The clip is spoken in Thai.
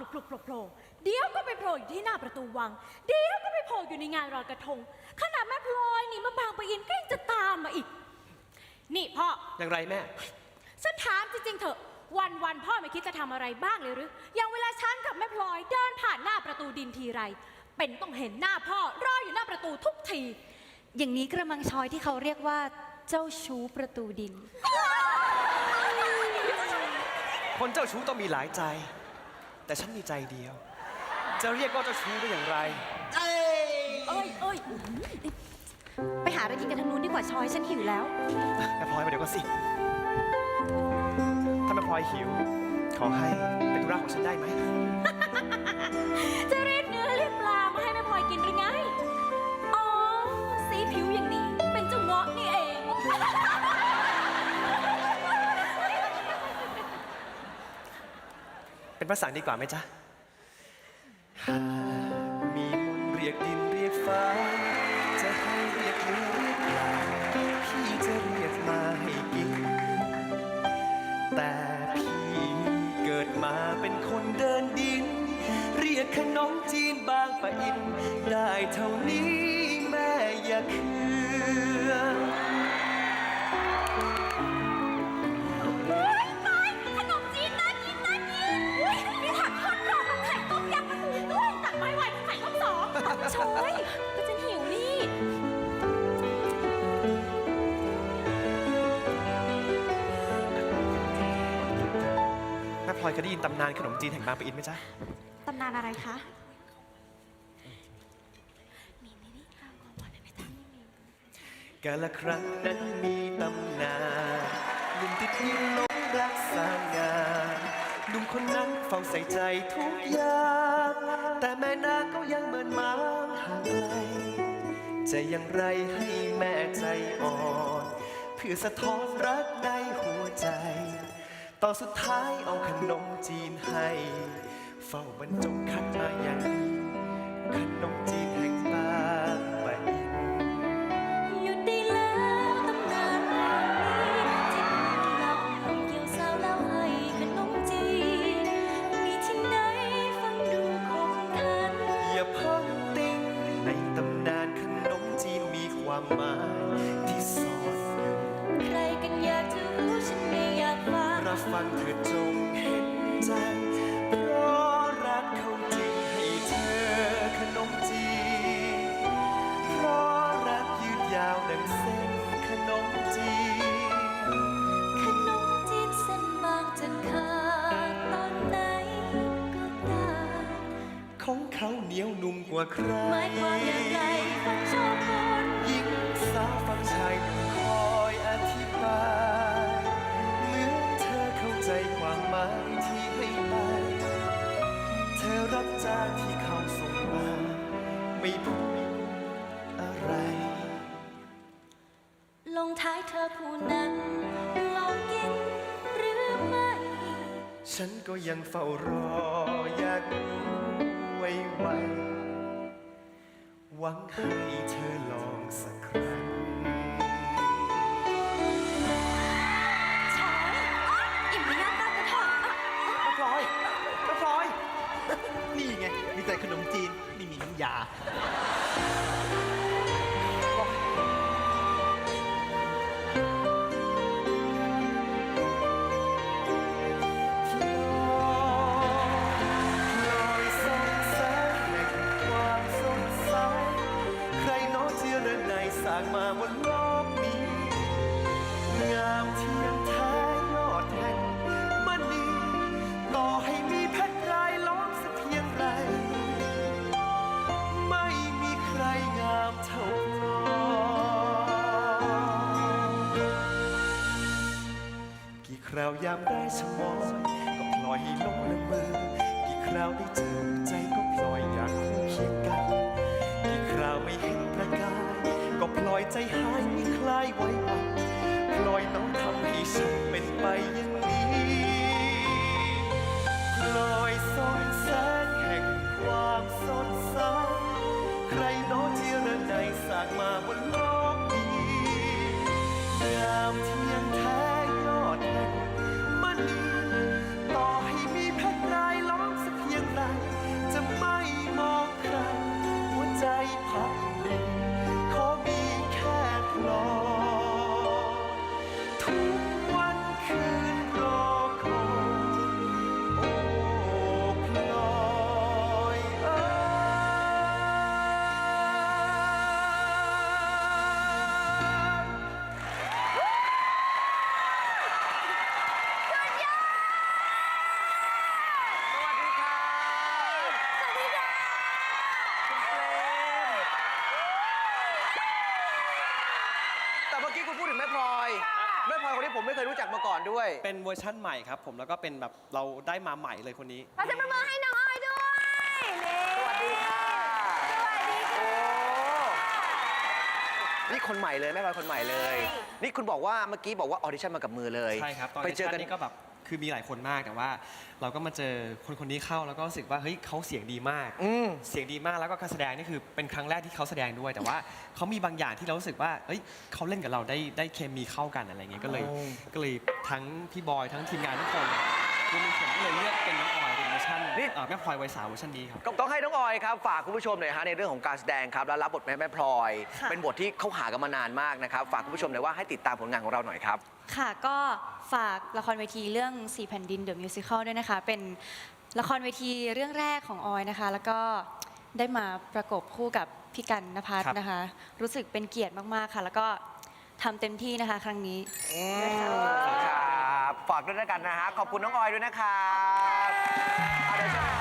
ลุกปลุกโผล่เดี๋ยวก็ไปโผล่อยู่ที่หน้าประตูวัง เดี๋ยวก็ไปโผล่อยู่ในงานลอยกระทง ขนาดแม่พลอยนี่มาบางปะอินก็ยังจะตามมาอีก นี่พ่อ อย่างไรแม่ ฉันถามจริงๆเถอะ วันวันๆพ่อไม่คิดจะทำอะไรบ้างเลยหรือ อย่างเวลาฉันกับแม่พลอยเดินผ่านหน้าประตูดินทีไร เป็นต้องเห็นหน้าพ่อรออยู่หน้าประตูทุกที อย่างนี้กระมังชอยที่เขาเรียกว่าเจ้าชู้ประตูดิน คนเจ้าชู้ต้องมีหลายใจ แต่ฉันมีใจเดียว จะเรียกว่าเจ้าชู้ได้อย่างไร เอ้ยเอ้ยไปหาอะไรกินกันทางนู้นดีกว่าชอยฉันหิวแล้ว แม่พลอยมาเดี๋ยวก็สิ ถ้าแม่พลอยหิว ขอให้เป็นธุระของฉันได้ไหม ภาษาดีกว่าไหมจ๊ะหากมีมนต์เรียกดินเรียกฟ้า จะให้เรียกเรือเรียกปลาพี่จะเรียกมาให้กิน แต่พี่เกิดมาเป็นคนเดินดิน เรียกขนมจีนบางปะอิน ได้เท่านี้แม่อย่าเคือง โชยก็จะหิวนี่ แม่พลอยเคยได้ยินตำนานขนมจีนแห่งบางปะอินไหมจ๊ะ ตำนานอะไรคะ กาละครั้งนั้นมีตำนานหนุ่มติดยินหลงรักสร้างงาน หนุ่มคนนั้นเฝ้าใส่ใจทุกอย่างแต่แม่นางก็ยังเมินมางห่างไกลจะอย่างไรให้แม่ใจอ่อนเพื่อสะท้อนรักในหัวใจ ตอนสุดท้ายเอาขนมจีนให้ เฝ้าบรรจงคัดมาอย่างดีขนมจีน งรับฟังเธอจงเห็นใจเพราะรักเขาจริงให้เธอขนมจีนเพราะรักยืดยาวดังเส้นขนมจีนขนมจีนเส้นบางจะขาดตอนไหนก็ได้ของเขาเหนียวนุ่มกว่าใครหมายความอย่างไรฟังชอบคนหญิงสาวฟังชายหนุ่มคอย ผู้นั้นลองกินหรือไม่ ฉันก็ยังเฝ้ารออยากรู้ไว้ไวหวังให้เธอลองสักครั้งามได้ชะมอยก็พลอยให้ลงละเมอกี่คราวได้เจอใจก็พลอยอยากคู่เคียงกัน กี่คราวไม่เห็นประกาย ก็พลอยใจหายไม่คลายไหวหวันพลอยน้องทำให้ฉันเป็นไปอย่างนี้พลอยส่องแสงแห่งความสดใสใครโน้ที่ระในสร้างมาบนโลกนี้งามเทียมแท้ รู้จักมาก่อนด้วย เป็นเวอร์ชั่นใหม่ครับผมแล้วก็เป็นแบบเราได้มาใหม่เลยคนนี้ เราจะประเมินให้น้องออยด้วยนี่สวัสดีค่ะ สวัสดีค่ะโอ้นี่คนใหม่เลยแม่พลอยคนใหม่เลย ใช่ นี่คุณบอกว่าเมื่อกี้บอกว่าออดิชั่นมากับมือเลยใช่ครับตอนไปไปเจเจออกักันนนี้ก็แบบ คือมีหลายคนมากแต่ว่า เราก็มาเจอคนคนนี้เข้าแล้วก็รู้สึกว่าเฮ้ยเขาเสียงดีมาก อืม เสียงดีมากแล้วก็การแสดงนี่คือเป็นครั้งแรกที่เขาแสดงด้วย แต่ว่าเขามีบางอย่างที่เรารู้สึกว่าเอ้ยเขาเล่นกับเราได้ได้เคมีเข้ากันอะไรเงี้ยก็เลยโอ้ก็เลยทั้งพี่บอยทั้งทีมงานทุกคนรวมถึงผมก็เลยเลือกเป็นน้องออย เป็นเวอร์ชันเอ่อแม่พลอยวัยสาวเวอร์ชันนี้ครับ ก็ต้องให้น้องออยครับ ฝากคุณผู้ชมหน่อยฮะในเรื่องของการแสดงครับ แล้วรับบทแม่แม่พลอย ค่ะ เป็นบทที่เขาหากันมานานมากนะครับ ฝากคุณผู้ชมหน่อยว่าให้ติดตามผลงานของเราหน่อยครับ ค่ะก็ฝากละครเวทีเรื่องสี่แผ่นดิน The Musical ด้วยนะคะ เป็นละครเวทีเรื่องแรกของออยนะคะ แล้วก็ได้มาประกบคู่กับพี่กันนภัสครับ นะคะ รู้สึกเป็นเกียรติมาก ๆ ค่ะ แล้วก็ทำเต็มที่นะคะ ครั้งนี้ ครับ ฝากด้วยนะกันนะฮะ ขอบคุณน้องออยด้วยนะครับ Thank you.